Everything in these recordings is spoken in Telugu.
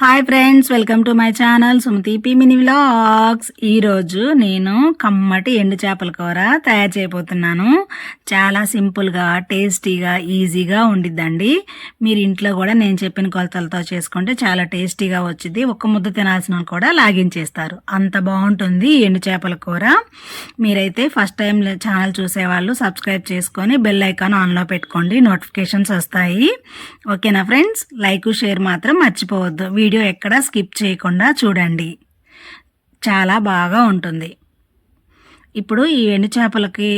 Hi friends welcome to my channel Sumathi P mini vlogs ఈరోజు నేను కమ్మటి ఎండు చేపల కూర తయారు చేయబోతున్నాను. చాలా సింపుల్గా టేస్టీగా ఈజీగా ఉండిద్దండి. మీరు ఇంట్లో కూడా నేను చెప్పిన కొలతలతో చేసుకుంటే చాలా టేస్టీగా వచ్చింది ఒక్క ముద్ద తినాల్సిన కూడా లాగించేస్తారు. అంత బాగుంటుంది ఎండు చేపల కూర. మీరైతే ఫస్ట్ టైం ఛానల్ చూసేవాళ్ళు సబ్స్క్రైబ్ చేసుకొని బెల్ ఐకాన్ ఆన్లో పెట్టుకోండి. నోటిఫికేషన్స్ వస్తాయి. ఓకేనా ఫ్రెండ్స్ లైక్ షేర్ మాత్రం మర్చిపోవద్దు. వీడియో ఎక్కడ స్కిప్ చేయకుండా చూడండి. చాలా బాగా ఉంటుంది. ఇప్పుడు ఈ ఎండు చేపలకి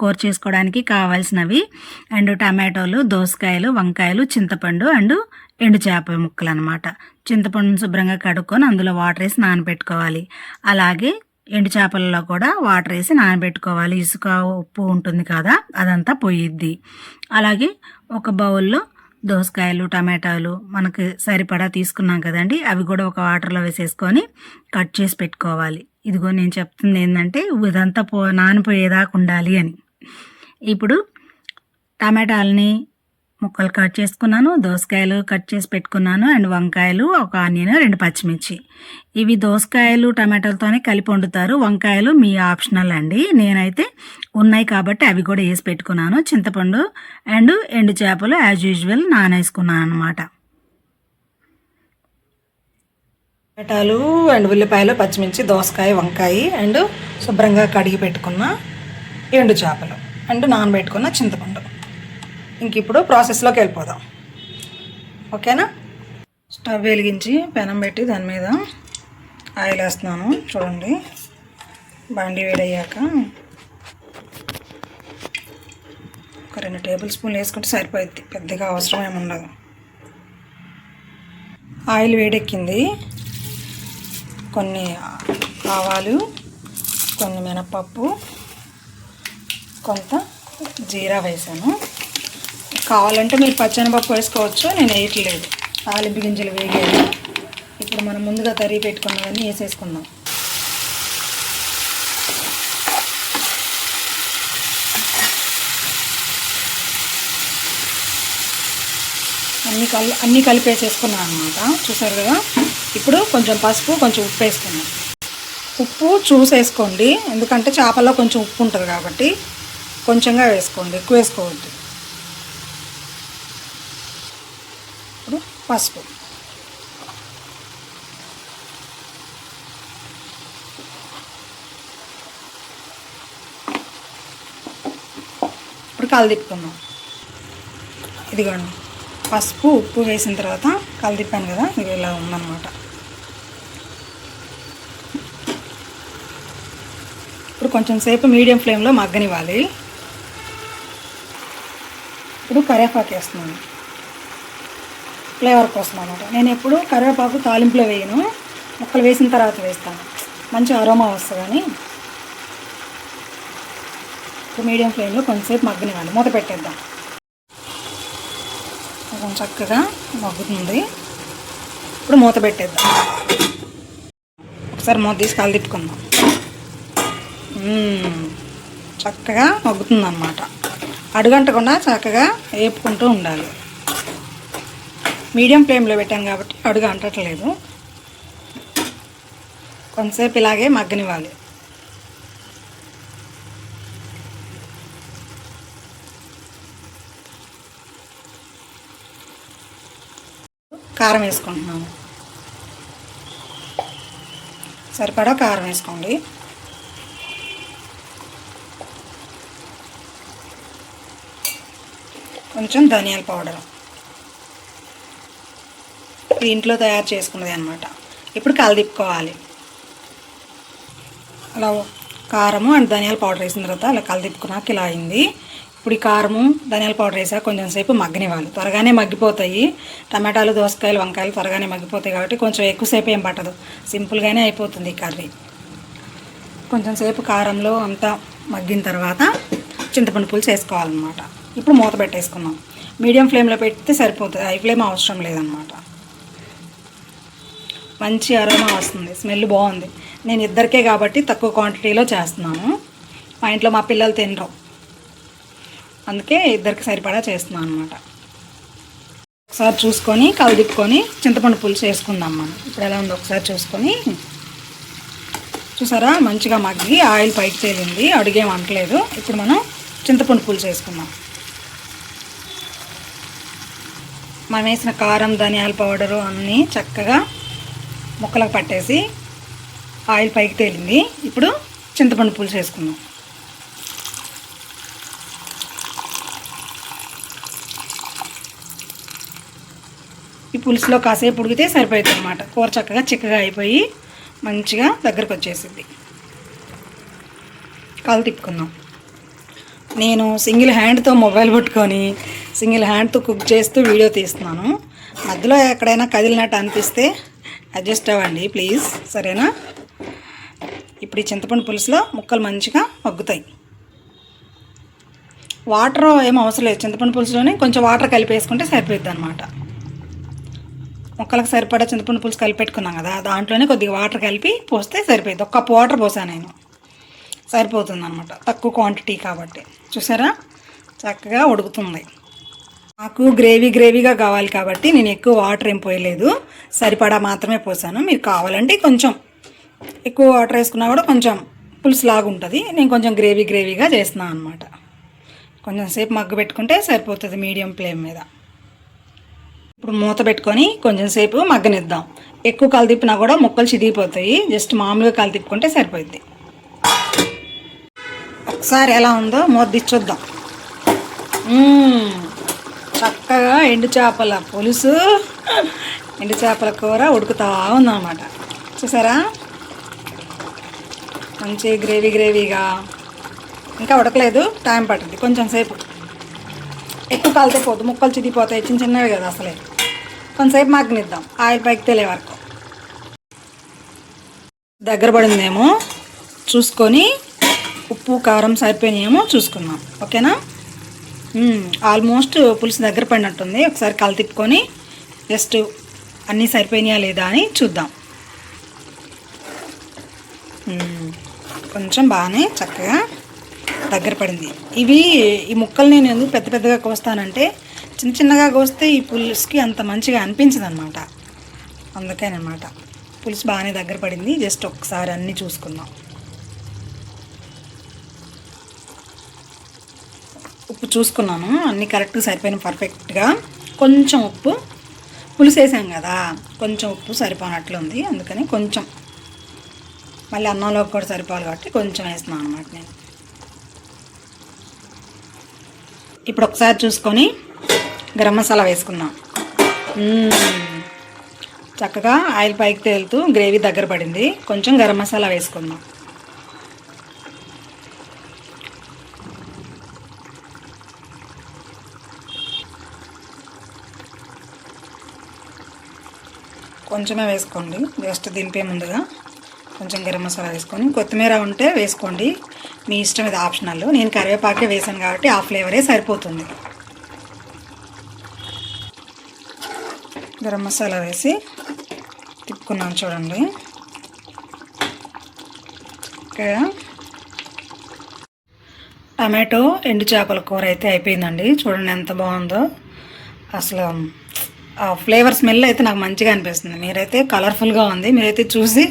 కూర చేసుకోవడానికి కావాల్సినవి అండ్ టమాటోలు దోసకాయలు వంకాయలు చింతపండు అండ్ ఎండు చేప ముక్కలు అనమాట చింతపండును శుభ్రంగా కడుక్కొని అందులో వాటర్ వేసి నానబెట్టుకోవాలి. అలాగే ఎండు చేపలలో కూడా వాటర్ వేసి నానబెట్టుకోవాలి. ఇసుక ఉప్పు ఉంటుంది కదా అదంతా పోయిద్ది. అలాగే ఒక బౌల్లో దోసకాయలు టమాటాలు మనకి సరిపడా తీసుకున్నాం కదండి. అవి కూడా ఒక వాటర్లో వేసేసుకొని కట్ చేసి పెట్టుకోవాలి. ఇదిగో నేను చెప్తుంది ఏంటంటే ఇదంతా పో నానిపోయేదాకా ఉండాలి అని. ఇప్పుడు టమాటాలని ముక్కలు కట్ చేసుకున్నాను దోసకాయలు కట్ చేసి పెట్టుకున్నాను అండ్ వంకాయలు ఒక ఆనియన్ రెండు పచ్చిమిర్చి. ఇవి దోసకాయలు టమాటాలతోనే కలిపి వండుతారు. వంకాయలు మీ ఆప్షనల్ అండి. నేనైతే ఉన్నాయి కాబట్టి అవి కూడా వేసి పెట్టుకున్నాను. చింతపండు అండ్ ఎండు చేపలు యాజ్ యూజువల్ నానేసుకున్నాను అనమాట టమాటాలు అండ్ ఉల్లిపాయలు పచ్చిమిర్చి దోసకాయ వంకాయ అండ్ శుభ్రంగా కడిగి పెట్టుకున్న ఎండు చేపలు అండ్ నానబెట్టుకున్న చింతపండు. ఇంక ఇప్పుడు ప్రాసెస్లోకి వెళ్ళిపోదాం. ఓకేనా? స్టవ్ వెలిగించి పెనం పెట్టి దాని మీద ఆయిల్ వేస్తున్నాను. చూడండి. బండి వేడయ్యాక ఒక రెండు టేబుల్ స్పూన్లు వేసుకుంటే సరిపోద్ది పెద్దగా అవసరం ఏమి ఉండదు. ఆయిల్ వేడెక్కింది. కొన్ని ఆవాలు కొన్ని మినపప్పు కొంత జీరా వేసాను. కావాలంటే మీరు పచ్చనిపప్పు వేసుకోవచ్చు నేను వేయట్లేదు. తాలింపు గింజలు వేయలేదు. ఇప్పుడు మనం ముందుగా తరిగి పెట్టుకున్నవన్నీ వేసేసుకుందాం. అన్ని కల్ అన్నీ కలిపేసేసుకున్నాను అనమాట చూసారు కదా? ఇప్పుడు కొంచెం పసుపు కొంచెం ఉప్పు వేసుకున్నాం ఉప్పు చూసేసుకోండి. ఎందుకంటే చేపల్లో కొంచెం ఉప్పు ఉంటుంది కాబట్టి కొంచెంగా వేసుకోండి. ఎక్కువ వేసుకోవద్దు ఇప్పుడు పసుపు. ఇప్పుడు కలదిప్పుకుందాం ఇదిగోండి. పసుపు ఉప్పు వేసిన తర్వాత కలదిప్పాను కదా ఇది ఇలా ఉందన్నమాట. ఇప్పుడు కొంచెం సేపు మీడియం ఫ్లేమ్లో మగ్గనివ్వాలి. ఇప్పుడు కరేపాకు వేస్తున్నాను. ఫ్లేవర్ కోసం అనమాట నేను ఎప్పుడు కరివేపాకు తాలింపులో వేయను. ముక్కలు వేసిన తర్వాత వేస్తాను మంచి అరోమా వస్తుందని. మీడియం ఫ్లేమ్లో కొంచెంసేపు మగ్గనివ్వాలి మూత పెట్టేద్దాం. కొంచెం చక్కగా మగ్గుతుంది. ఇప్పుడు మూత పెట్టేద్దాం. ఒకసారి మూత తీసి కాలు తిప్పుకుందాం. చక్కగా మగ్గుతుంది అనమాట అడుగంటకుండా చక్కగా వేపుకుంటూ ఉండాలి. మీడియం ఫ్లేమ్లో పెట్టాం కాబట్టి అడుగు అంటట్లేదు. కొంతసేపు ఇలాగే మగ్గనివ్వాలి. కారం వేసుకుంటున్నాము సరిపడా కారం వేసుకోండి. కొంచెం ధనియాల పౌడర్. ఇది ఇంట్లో తయారు చేసుకున్నది అనమాట ఇప్పుడు కలదిప్పుకోవాలి అలా కారము అండ్ ధనియాల పౌడర్ వేసిన తర్వాత అలా కలదిప్పుకున్నాక ఇలా అయింది. ఇప్పుడు ఈ కారము ధనియాల పౌడర్ వేసాక కొంచెం సేపు మగ్గనివ్వాలి. త్వరగానే మగ్గిపోతాయి. టమాటాలు దోసకాయలు వంకాయలు త్వరగానే మగ్గిపోతాయి కాబట్టి కొంచెం ఎక్కువసేపు ఏం పట్టదు. సింపుల్గానే అయిపోతుంది ఈ కర్రీ. కొంచెం సేపు కారంలో అంతా మగ్గిన తర్వాత చింతపండు పులుసు వేసుకోవాలన్నమాట. ఇప్పుడు మూత పెట్టేసుకున్నాం మీడియం ఫ్లేమ్లో పెడితే సరిపోతుంది. హై ఫ్లేమ్ అవసరం లేదనమాట మంచి అరోమా వస్తుంది. స్మెల్ బాగుంది. నేను ఇద్దరికే కాబట్టి తక్కువ క్వాంటిటీలో చేస్తున్నాను. మా ఇంట్లో మా పిల్లలు తినరు. అందుకే ఇద్దరికి సరిపడా చేస్తున్నాను అనమాట ఒకసారి చూసుకొని కలదిప్పుకొని చింతపండు పులుసు వేసుకుందాం మనం. ఇప్పుడు ఎలా ఉందో ఒకసారి చూసుకొని. చూసారా? మంచిగా మగ్గి ఆయిల్ పైకి తేలింది అడుగేం అంటలేదు ఇప్పుడు మనం చింతపండు పులుసు వేసుకుందాం మనం వేసిన కారం ధనియాల పౌడరు అన్నీ చక్కగా ముక్కలకు పట్టేసి ఆయిల్ పైకి తేలింది. ఇప్పుడు చింతపండు పులుసు వేసుకుందాం. ఈ పులుసులో కాసేపు ఉడికితే సరిపోతుంది అనమాట కూర చక్కగా చిక్కగా అయిపోయి మంచిగా దగ్గరకు వచ్చేసింది. కాలు తిప్పుకుందాం. నేను సింగిల్ హ్యాండ్తో మొబైల్ పట్టుకొని సింగిల్ హ్యాండ్తో కుక్ చేస్తూ వీడియో తీస్తున్నాను. మధ్యలో ఎక్కడైనా కదిలినట్టు అనిపిస్తే అడ్జస్ట్ అవ్వండి ప్లీజ్ సరేనా? ఇప్పుడు ఈ చింతపండు పులుసులో ముక్కలు మంచిగా మగ్గుతాయి. వాటర్ ఏం అవసరం లేదు. చింతపండు పులుసులోనే కొంచెం వాటర్ కలిపేసుకుంటే సరిపోద్ది అనమాట మొక్కలకు సరిపడా చింతపండు పులుసు కలిపెట్టుకున్నాం కదా దాంట్లోనే కొద్దిగా వాటర్ కలిపి పోస్తే సరిపోయింది ఒక్క వాటర్ పోసాను నేను. సరిపోతుంది అనమాట తక్కువ క్వాంటిటీ కాబట్టి. చూసారా? చక్కగా ఉడుకుతుంది. నాకు గ్రేవీ గ్రేవీగా కావాలి కాబట్టి నేను ఎక్కువ వాటర్ ఏం పోయలేదు. సరిపడా మాత్రమే పోసాను. మీరు కావాలంటే కొంచెం ఎక్కువ వాటర్ వేసుకున్నా కూడా కొంచెం పులుసు లాగా ఉంటుంది. నేను కొంచెం గ్రేవీ గ్రేవీగా చేస్తున్నాను అనమాట కొంచెం సేపు మగ్గు పెట్టుకుంటే సరిపోతుంది మీడియం ఫ్లేమ్ మీద. ఇప్పుడు మూత పెట్టుకొని కొంచెం సేపు మగ్గనిద్దాం. ఎక్కువ కలిదిప్పినా కూడా ముక్కలు చిదిగిపోతాయి. జస్ట్ మామూలుగా కలిదిప్పుకుంటే సరిపోద్ది ఒకసారి ఎలా ఉందో మూత తెచ్చొద్దాం చూద్దాం. చక్కగా ఎండు చేపల పులుసు ఎండు చేపల కూర ఉడుకుతా ఉందన్నమాట. చూసారా? మంచి గ్రేవీ గ్రేవీగా. ఇంకా ఉడకలేదు టైం పట్టింది కొంచెం సేపు. ఎక్కువ కాలితే పోదు ముక్కలు చిదిపోతాయి చిన్న చిన్నవి కదా అసలే. కొంతసేపు మగ్గనిద్దాం ఆయిల్ పైకి తెలియ వరకు. దగ్గర పడిందేమో చూసుకొని ఉప్పు కారం సరిపోయినాయేమో చూసుకుందాం. ఓకేనా? ఆల్మోస్ట్ పులుసు దగ్గర పడినట్టుంది. ఒకసారి కళ్ళు తిప్పుకొని జస్ట్ అన్నీ సరిపోయినాయా లేదా అని చూద్దాం. కొంచెం బాగానే చక్కగా దగ్గర పడింది. ఇవి ఈ ముక్కలు నేను ఎందుకు పెద్ద పెద్దగా కోస్తానంటే చిన్న చిన్నగా కోస్తే ఈ పులుసుకి అంత మంచిగా అనిపించదు అనమాట అందుకేనమాట పులుసు బాగానే దగ్గర పడింది. జస్ట్ ఒకసారి అన్నీ చూసుకుందాం. ఉప్పు చూసుకున్నాను. అన్నీ కరెక్ట్గా సరిపోయిన పర్ఫెక్ట్గా కొంచెం ఉప్పు. పులుసు వేసాం కదా. కొంచెం ఉప్పు సరిపోనట్లుంది. అందుకని కొంచెం. మళ్ళీ అన్నంలోకి కూడా సరిపోవాలి కాబట్టి కొంచెం వేస్తున్నాను అనమాట నేను. ఇప్పుడు ఒకసారి చూసుకొని గరం మసాలా వేసుకుందాం. చక్కగా ఆయిల్ పైకి తేలుతూ గ్రేవీ దగ్గర పడింది. కొంచెం గరం మసాలా వేసుకుందాం. కొంచెమే వేసుకోండి. జస్ట్ దింపే ముందుగా కొంచెం గరం మసాలా వేసుకొని కొత్తిమీర ఉంటే వేసుకోండి. మీ ఇష్టం ఇది ఆప్షనల్. నేను కరివేపాకే వేసాను కాబట్టి ఆ ఫ్లేవరే సరిపోతుంది. గరం మసాలా వేసి తిప్పుకున్నాను చూడండి. ఓకే టమాటో ఎండు చేపల కూర అయితే అయిపోయిందండి. చూడండి ఎంత బాగుందో. అసలు ఫ్లేవర్ స్మెల్ అయితే నాకు మంచిగా అనిపిస్తుంది. మీరైతే కలర్ఫుల్గా ఉంది. మీరైతే చూసి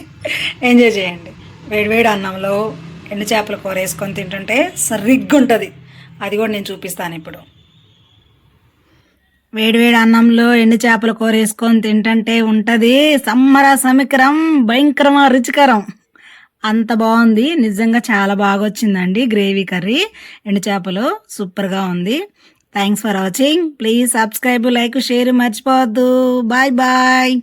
ఎంజాయ్ చేయండి. వేడివేడి అన్నంలో ఎండు చేపల కూర వేసుకొని తింటుంటే సరిగ్గా ఉంటుంది అది కూడా నేను చూపిస్తాను ఇప్పుడు. వేడివేడి అన్నంలో ఎండు చేపల కూర వేసుకొని తింటుంటే ఉంటుంది. సమ్మర సమికరం భయంకరమా రుచికరం. అంత బాగుంది. నిజంగా చాలా బాగా వచ్చిందండి గ్రేవీ కర్రీ. ఎండు చేపలు సూపర్గా ఉంది. Thanks for watching please subscribe like share మర్చిపోవద్దు. Bye bye